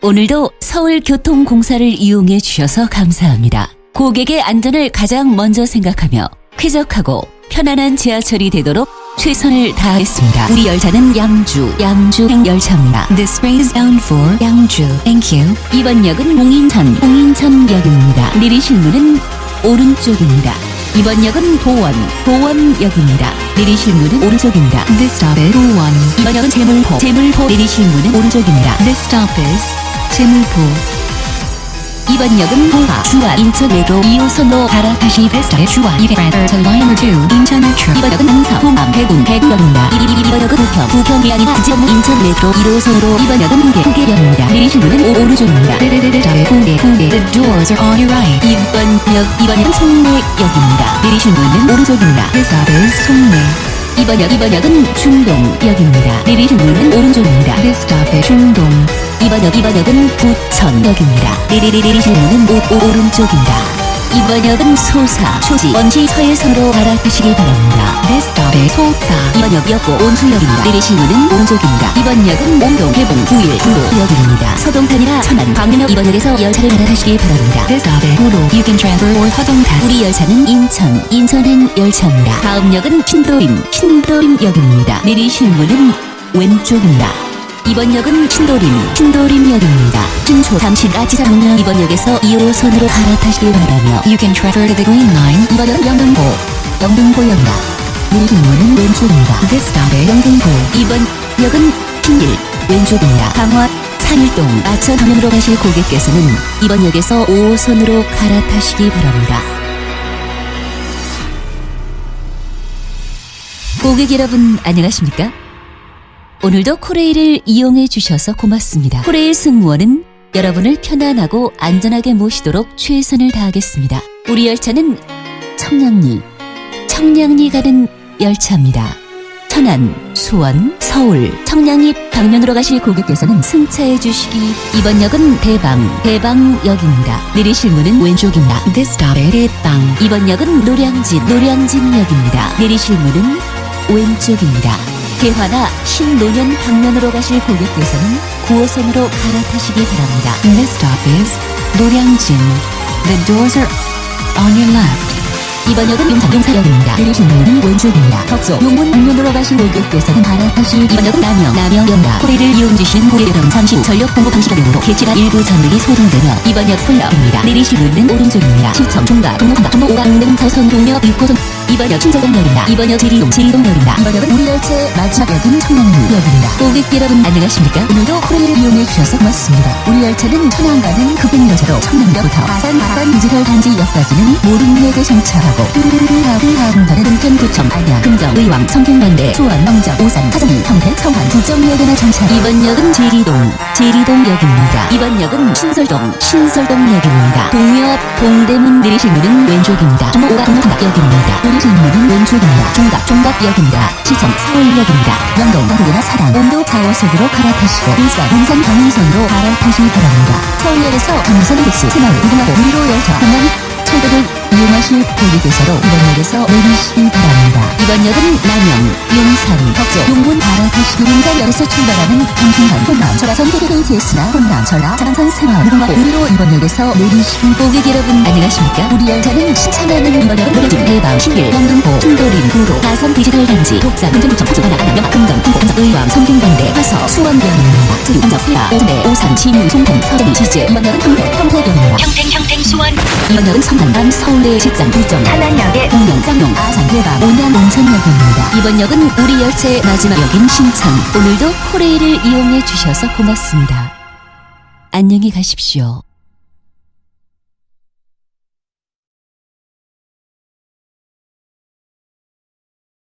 오늘도 서울교통공사를 이용해 주셔서 감사합니다. 고객의 안전을 가장 먼저 생각하며 쾌적하고 편안한 지하철이 되도록 최선을 다하겠습니다. 우리 열차는 양주, 양주행 열차입니다. This train is bound for 양주. Thank you. 이번 역은 홍인천, 홍인천역입니다. 내리실 문은 오른쪽입니다. 이번 역은 보원, 보원역입니다. 내리실 문은 오른쪽입니다. This stop is 보원. 이번 역은 제물포, 제물포. 내리실 문은 오른쪽입니다. This stop is 재물포 이번 역은 보아 주와 인천 외도 2호선로 바라다시 베스트 주와 1레터 라인을 2 인천 출 이번 역은 항상 호남 해군 해군역입니다. 1번 역은 부평 부평이 아니라 지역 인천 외도 1호선로. 이번 역은 후계 후계역입니다. 내리신 분은 오른쪽입니다. 데데데데 잘 후계 후계. The doors are on your right. 2번 역 2번 역은 송내역입니다. 내리신 분은 오른쪽입니다. This 송내. 2번 역, 2번 역은 중동역입니다. 내리실 문은 오른쪽입니다. 네, 데스크탑의 중동. 이번 역, 이번 역은 부천역입니다. 리리리리리 실문은 오른쪽입니다. 이번 역은 소사, 초지, 원시, 서해성으로 알아두시기 바랍니다. 레스터의 네, 소사, 이번 역이었고 온수역입니다. 리리 실문은 오른쪽입니다. 이번 역은 몽동, 개봉, 구일, 구로역입니다. 서동탄이라 천안, 광명역 이번 역에서 열차를 알아타시기 바랍니다. 레스터의 네, 구로, you can travel or 서동탄. 우리 열차는 인천, 인천행 열차입니다. 다음 역은 신도림, 신도림역입니다. 리리 실문은 왼쪽입니다. 이번 역은 신도림, 신도림역입니다. 신초 잠시까지 3역 2번 역에서 2호선으로 갈아타시길 바라며 You can travel to the Green Line. 이번 역은 영등포, 영등포역입니다. 밀기문은 왼쪽입니다. This stop is 영등포. 이번 역은 신길, 왼쪽입니다. 강화, 상일동, 아천 방면으로 가실 고객께서는 이번 역에서 5호선으로 갈아타시기 바랍니다. 고객 여러분 안녕하십니까? 오늘도 코레일을 이용해 주셔서 고맙습니다. 코레일 승무원은 여러분을 편안하고 안전하게 모시도록 최선을 다하겠습니다. 우리 열차는 청량리, 청량리 가는 열차입니다. 천안, 수원, 서울, 청량리 방면으로 가실 고객께서는 승차해 주시기 이번 역은 대방, 대방역입니다. 내리실 문은 왼쪽입니다. This stop is 대방. 이번 역은 노량진, 노량진역입니다. 내리실 문은 왼쪽입니다. 대화나 신노년 방면으로 가실 고객께서는 구호선으로 갈아타시기 바랍니다. This stop is 노량진. The doors are on your left. 이번 역은 용산 용사역입니다. 내리시는 문은 원주입니다. 덕소 용문 방면으로 가신 고객께서는 갈아타실 이번 역은 남영 남영역과 코레를 이용 주신 고객여러분 잠시 전력 공급 방식으로 개치가 일부 전력이 소동되며 이번 역 설명입니다. 내리실 문은 오른쪽입니다. 시청 종각 종로삼각 오강 능사선 동역 6호선 이번역 충정동역입니다. 이번역 지리동 지리동역입니다. 이번역은 우리 열차 마지막 역은 청량리역입니다. 고객 여러분 안녕하십니까? 오늘도 코레일을 이용해 주셔서 고맙습니다. 우리 열차는 천안 가는 급행열차로 청량역부터 아산 아산 이지철 단지역까지는 모든 역에 정차하고 뚜루루루루 하고 하고 네. 양양 금정 의왕 성균관대 수원 영적 오산 사정 평택 성환 구정역에나 정차 이번 역은 제리동 제리동역입니다. 이번 역은 신설동 신설동역입니다. 동역 동대문 내리실 문은 왼쪽입니다. 중부와 동역입니다. 내리실 문은 왼쪽입니다. 중각 중각 역입니다 시청 서울역입니다. 명동 당구나 사당 온도 타워 속으로 갈아타시고 일산 용산 강릉선으로 갈아타시기 바랍니다. 서울역에서 강릉선 택시 스마일 우등하고 위로 열차 공항 철도를 이용하실 고객께서도 이번 역에서 내리시기 바랍니다. 이번 역은 남영, 용산, 덕소, 용문 갈아타시기 용산역에서 출발하는 경신선, 혼남, 철화선 KTX나 혼남, 철화, 장산, 새마을, 무궁화호 무료 이번 역에서 내리시기 고객 여러분 안녕하십니까? 우리 열차는 신차량을 이번 역은 노래진, 대방, 신길, 영등포, 충도림, 구로, 가선 디지털 단지, 독산, 금전구청, 사조가나, 안녕, 금강, 금성, 의왕, 성균관대, 화서, 수원역입니다. 세라, 오대, 오산, 진유, 송동, 서대리, 지제, 이번 역은 평택, 평택역입니다. 평택 평택 수원 이번 역은 성남남 서울대 직장 부정 한안역에 공명 쌍용 아산 대박 온양 온천역입니다. 이번 역은 우리 열차의 마지막 역인 신천 오늘도 코레일을 이용해 주셔서 고맙습니다. 안녕히 가십시오.